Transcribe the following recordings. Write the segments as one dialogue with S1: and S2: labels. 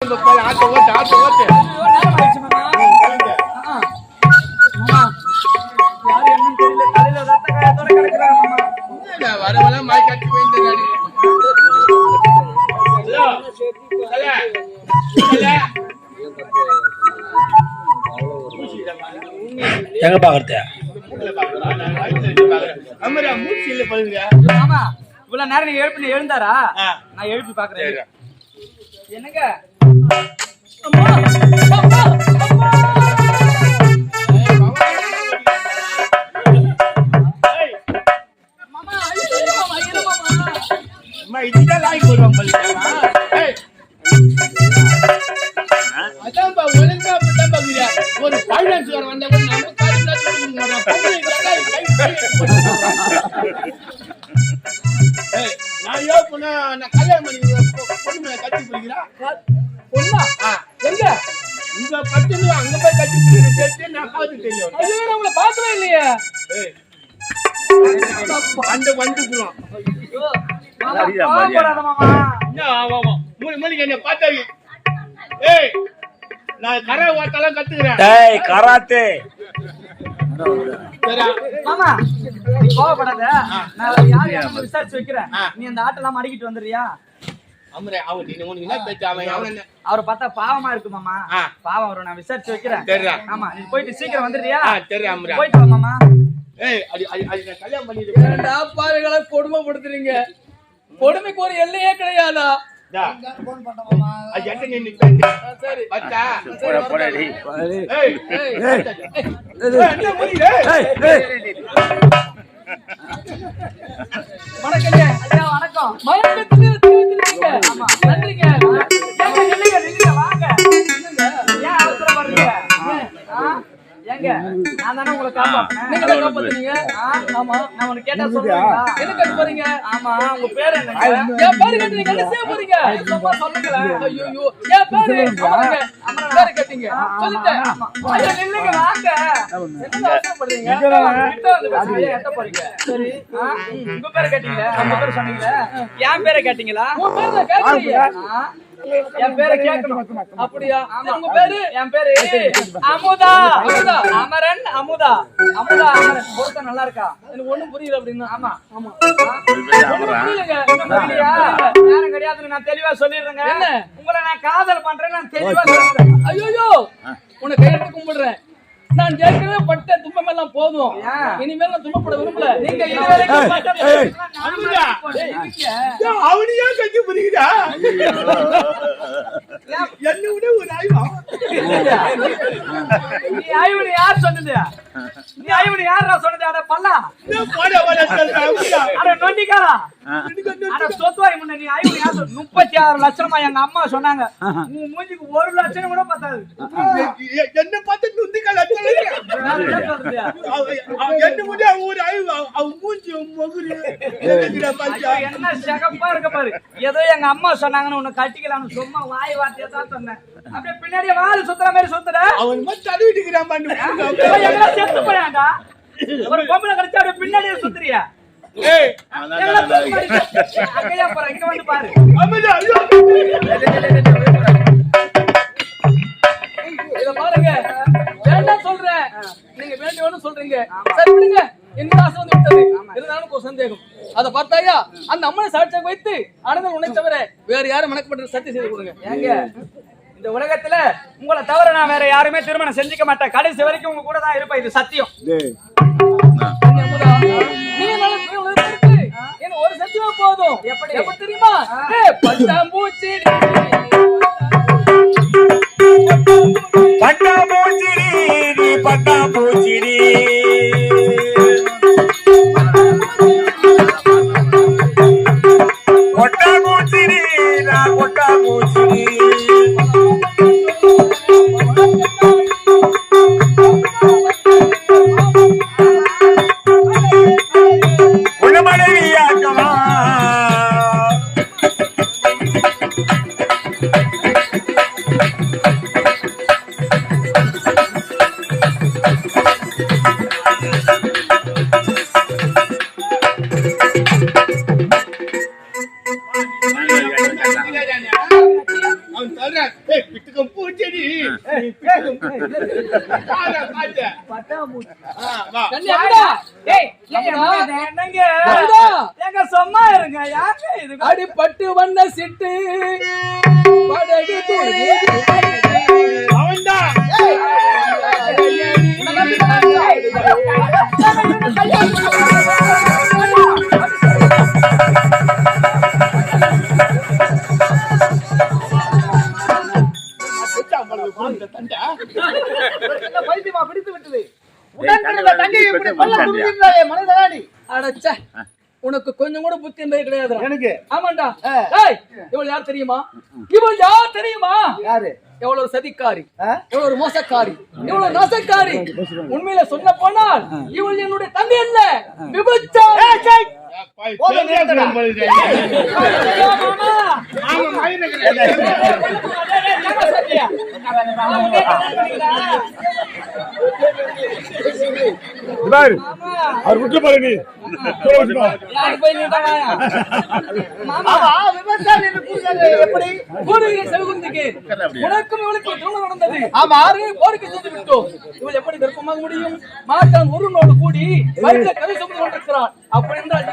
S1: ஆட்ட ஓட்டு ஆட்ட ஓட்டு வரவெல்லாம் மாய் கட்டி ஹலோ
S2: எங்க பாக்குறது
S1: அமரா மூச்சு இல்ல பாருங்க
S3: மாமா, இவ்வளவு நேரம் எழுப்பி எழுந்தாரா. நான் எழுப்பி பாக்குறேன். என்னங்க
S1: கை, கை. ஏய், நான் நான் கல்யாணம் பண்ணி பொண்ணு கட்டி பிடிக்கிறா?
S3: பொண்ணா?
S1: இங்க கட்டுன்னு அங்க போய் கட்டி நான் பார்த்து தெரியும்.
S3: ஐயோ நான் உங்களை பார்க்கவே இல்லையே.
S1: ஏய். வந்து வந்துக்குறோம்
S3: ஐயோ, மாமா, கோவப்படாத மாமா.
S1: என்ன ஆமாமா மூணு மணிக்கு என்ன பார்த்தாவி. ஏய் நான் கரை கத்துக்கிறேன்.
S2: டேய் கராத்தே?
S3: மாமா நீ கோவப்படாத. நான் யார் விசாரிச்சு வைக்கிறேன். நீ அந்த ஆட்டெல்லாம் மடக்கிட்டு வந்துடுறியா?
S1: அமரே அவன் நீ உனக்கு என்ன பேச்சு அவன்
S3: அவரை பார்த்தா பாவமா இருக்கு மாமா. பாவம் அவரை நான் விசாரிச்சு வைக்கிறேன்.
S1: சரிடா.
S3: ஆமா நீ போயிட்டு சீக்கிரம் வந்துடுறியா?
S1: அமரா
S3: போயிட்டு வா மாமா.
S1: ஏய் அது அது அது நான் கல்யாணம் பண்ணிட்டு
S3: ஏன்டா பாருங்களை கொடுமைப்படுத்துறீங்க? கொடுமைக்கு ஒரு எல்லையே கிடையாதா?
S1: டா. அது
S3: நான் தானே உங்களை காப்பாத்துனேன். நீங்க தான் காப்பாத்துனீங்க? ஆமா. நான் உனக்கு கேட்டா சொல்றீங்களா என்ன கேட்க போறீங்க? ஆமா உங்க பேர் என்னங்க? என் பேரு கேட்டீங்க என்ன செய்ய போறீங்க? சும்மா சொல்லுங்களே ஐயோ. என் பேரு பேரு கேட்டீங்க. சொல்லிட்டேன். ஐயா நில்லுங்க வாங்க. என்ன அவசரப்படுறீங்க? கிட்ட வந்து பேசுங்க எட்ட போறீங்க. சரி. உங்க பேரை கேட்டீங்களா? உங்க பேரை சொன்னீங்களா? என் பேரை கேட்டீங்களா? உங்க பேரை கேட்டீங்க என் பேரை கேட்கணும். அப்படியா? உங்க பேரு? என் பேரு அமுதா. அமுதா. அமரன் அமுதா. அமுதா அமரன். பொருத்தம் நல்லா இருக்கா? எனக்கு ஒண்ணும் புரியல அப்படின்னு. ஆமா. ஆமா. நேரம் கிடையாதுன்னு நான் தெளிவா சொல்லிடுறேங்க. என்ன? உங்களை நான் காதல் பண்றேன் நான் தெளிவா சொல்றேன் ஐயோ உன்னை கையெழுத்து கும்பிடுறேன். நான் ஏற்கனவே பட்ட துன்பம் எல்லாம் போதும் இனிமேல் நான் துன்பப்பட விரும்பல. நீங்க
S1: அவனையே கட்டி பிடிக்கிறா என்ன விட ஒரு ஆய்வா
S3: நீ ஐவனி யார் சொன்னது? யாரா சொன்னது? அட பல்லா. அட நொண்டிக்காரா. அட சொத்துவாய் முன்ன நீ ஐவனி யார் சொன்ன? முப்பத்தி ஆறு லட்சமா எங்க அம்மா சொன்னாங்க. உன் மூஞ்சிக்கு ஒரு லட்சம் கூட பத்தாது.
S1: என்ன பார்த்து நுந்திக்கா லட்சம்
S3: என்ன சொல்றது?
S1: அவ- அவ- என்ன மூஞ்சி முகுரு.
S3: சிகப்பா இருக்க பாரு. ஏதோ எங்க அம்மா சொன்னாங்கன்னு உன்னை கட்டிக்கலாம்னு சும்மா வாய் வார்த்தையா தான் சொன்னேன். அப்படியே பின்னாடியே வாழை சுத்துற மாதிரி சுத்துற
S1: அவன் மட்டும் பாண்டு.
S3: போயாண்டா ஒரு பொம்பளை கிடைச்சா அப்படியே பின்னாடியே சுத்துறியா? அங்கேயே போற இங்க வந்து பாரு. இத பாருங்க. வேண்டாம் சொல்றேன் நீங்க வேண்டியவனு சொல்றீங்க. சரி விடுங்க. என்ன ஆசை வந்து விட்டது. இருந்தாலும் ஒரு சந்தேகம். அத பார்த்தாயா? அந்த அம்மனை சாட்சியாக வைத்து ஆனந்தம் உன்னை தவிர வேற யாரும் மணக்கப்பட்ட சத்தியம் செய்து கொடுங்க. ஏங்க இந்த உலகத்துல உங்களை தவிர நான் வேற யாருமே திருமணம் செஞ்சுக்க மாட்டேன். கடைசி வரைக்கும் உங்க கூட தான் இருப்பேன். இது சத்தியம். ஒரு சத்தியமா போதும்? எப்படி? எப்படி தெரியுமா? ஏய்,
S4: எங்க சும்மா இருங்க யாருங்க இது
S1: அடிபட்டு வந்த சிட்டு
S5: பைத்தியமா பிடித்து விட்டது
S1: உனக்கு கொஞ்சம் கூட புத்தி என்பது கிடையாது.
S5: எனக்கு?
S1: ஆமாண்டா. இவள் யார் தெரியுமா? இவள் யார் தெரியுமா?
S5: யாரு?
S1: எவ்வளவு சதிக்காரி? எவ்வளவு மோசக்காரி. எவ்வளவு நாசக்காரி. உண்மையில சொன்ன போனால் இவள் என்னுடைய தங்கை அல்ல. விபச்சாரி.
S5: போதும்,
S3: பாரு அவர் விட்டு பாரு நீ.
S5: எப்படி?
S1: ஒரு விருப்பமாக முடியும்? மாத்தான் ஒருவனோடு கூடி வயிற்று கதை சுமந்து கொண்டிருக்கிறான் அப்படி என்றால்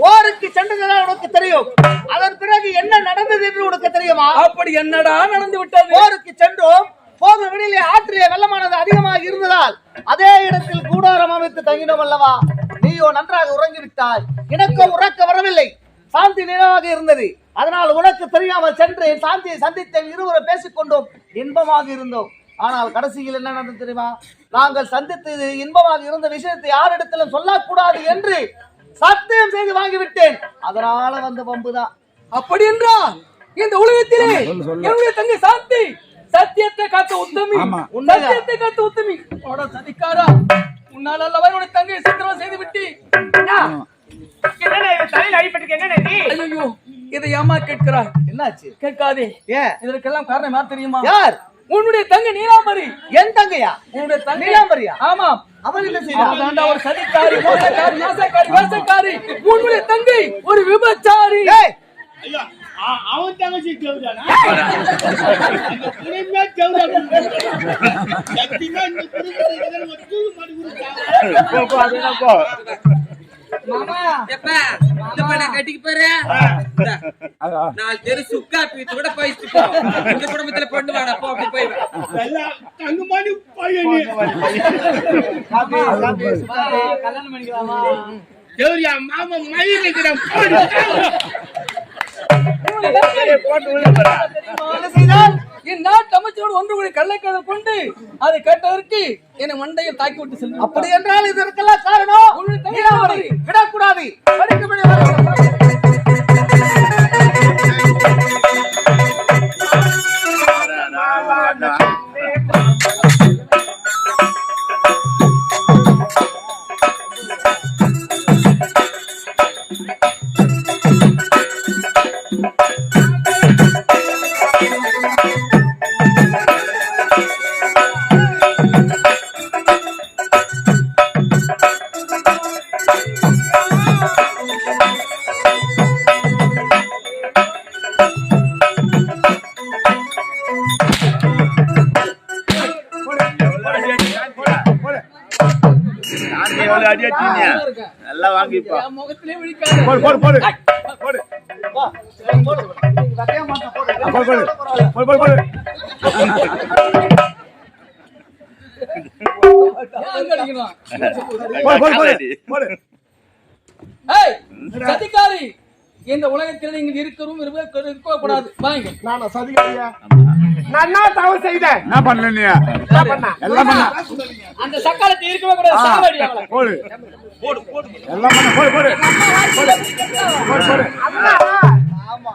S5: போருக்கு சென்றதுதான் உனக்கு தெரியும். அதன் பிறகு என்ன நடந்தது என்று உனக்கு தெரியுமா?
S1: அப்படி என்னடா நடந்து விட்டது?
S5: போருக்கு சென்றோம். போக வெளியிலே ஆற்றிய வெள்ளமானது அதிகமாக இருந்ததால் அதே இடத்தில் கூடாரம் அமைத்து தங்கினோம் அல்லவா? நீயோ நன்றாக உறங்கிவிட்டாய் எனக்கோ உறக்க வரவில்லை. சாந்தி நினைவாக இருந்தது. அதனால் உனக்கு தெரியாமல் சென்று சாந்தியை சந்தித்தேன். இருவரும் பேசிக்கொண்டோம். இன்பமாக இருந்தோம். ஆனால் கடைசியில் என்ன நடந்தது தெரியுமா? நாங்கள் சந்தித்தது இன்பமாக இருந்த விஷயத்தை யாரிடத்திலும் சொல்லக்கூடாது என்று சத்தியம் செய்து வாங்கிவிட்டேன். அதனால வந்த பம்புதான்
S1: அப்படி என்றால் இந்த உலகத்திலே என்னுடைய தங்கை சாந்தி சத்தியத்தை காத்த உத்தமி? சத்தியத்தை காத்த உத்தமி. ஓட சதிக்காரா. உன்னால் அல்லவா என்னுடைய தங்கையை சித்திரம் செய்து விட்டு
S4: இதை?
S1: ஏமா கேட்கிறாய்?
S5: என்னாச்சு?
S1: கேட்காதே.
S5: ஏன்?
S1: இதற்கெல்லாம் காரணம் யார் தெரியுமா?
S5: யார்?
S1: உன்னுடைய தங்கை நீலாம்பரி.
S5: என் தங்கையா?
S1: உன்னுடைய தங்கை.
S5: நீலாம்பரியா?
S1: ஆமாம்
S5: அவன் என்ன செய்தான்?
S1: ஒரு சதிக்காரி மோசக்காரி நாசக்காரி வேசக்காரி உன்னுடைய தங்கை ஒரு விபச்சாரி.
S5: ஏய்,
S6: ஐயா, அ- அவன் தங்கச்சி தேவதானா? சத்தியமா இந்த
S7: கட்டிக்கு இந்தா, நாலு தெரு சுக்கா பீத்து கூட போயிட்டு போ. இந்த குடும்பத்துல பொண்ணு வாடா போ அப்படி போய்
S6: எல்லாம் தங்கமானி பையனு.
S1: கல்யாணம் பண்ணிக்கலாமா?
S6: தேவரியா, மாமா மயில் நிக்கிறான். போடு.
S5: என்ன செய்தான்
S1: என் நாட்டு அமைச்சரோடு ஒன்று கூடி கள்ளக்கதை கொண்டு அதை கேட்டதற்கு என்னை மண்டையில் தாக்கி விட்டு செல்லும்
S5: அப்படி என்றால் இதற்கெல்லாம் காரணம் விடக்கூடாது.
S3: நல்லா வாங்கிப்பா போடு போடு போடு போடு
S5: போடு. போடு.
S3: போடு
S1: சதிகாரி இந்த உலகத்தில் நீங்கள் இருக்கிறோம் இருக்கக்கூடாது இருக்க கூடாது வாங்க
S6: நானா சதிகாரியா? நான் என்ன தவறு செய்தேன்.
S3: என்ன பண்ணல நீ? எல்லாம் பண்ண.
S1: அந்த சக்காலத்தை இருக்கவே கூடாது. சாவடி அவளை.
S3: போடு. எல்லாம் பண்ண. போடு போடு. போடு. போடு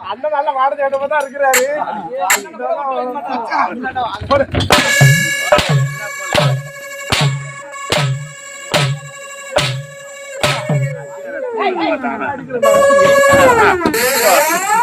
S6: அண்ணன் நல்ல வாடகை இடமா தான் இருக்கிறாரு.
S3: போடு.
S6: பங்களா பங்களா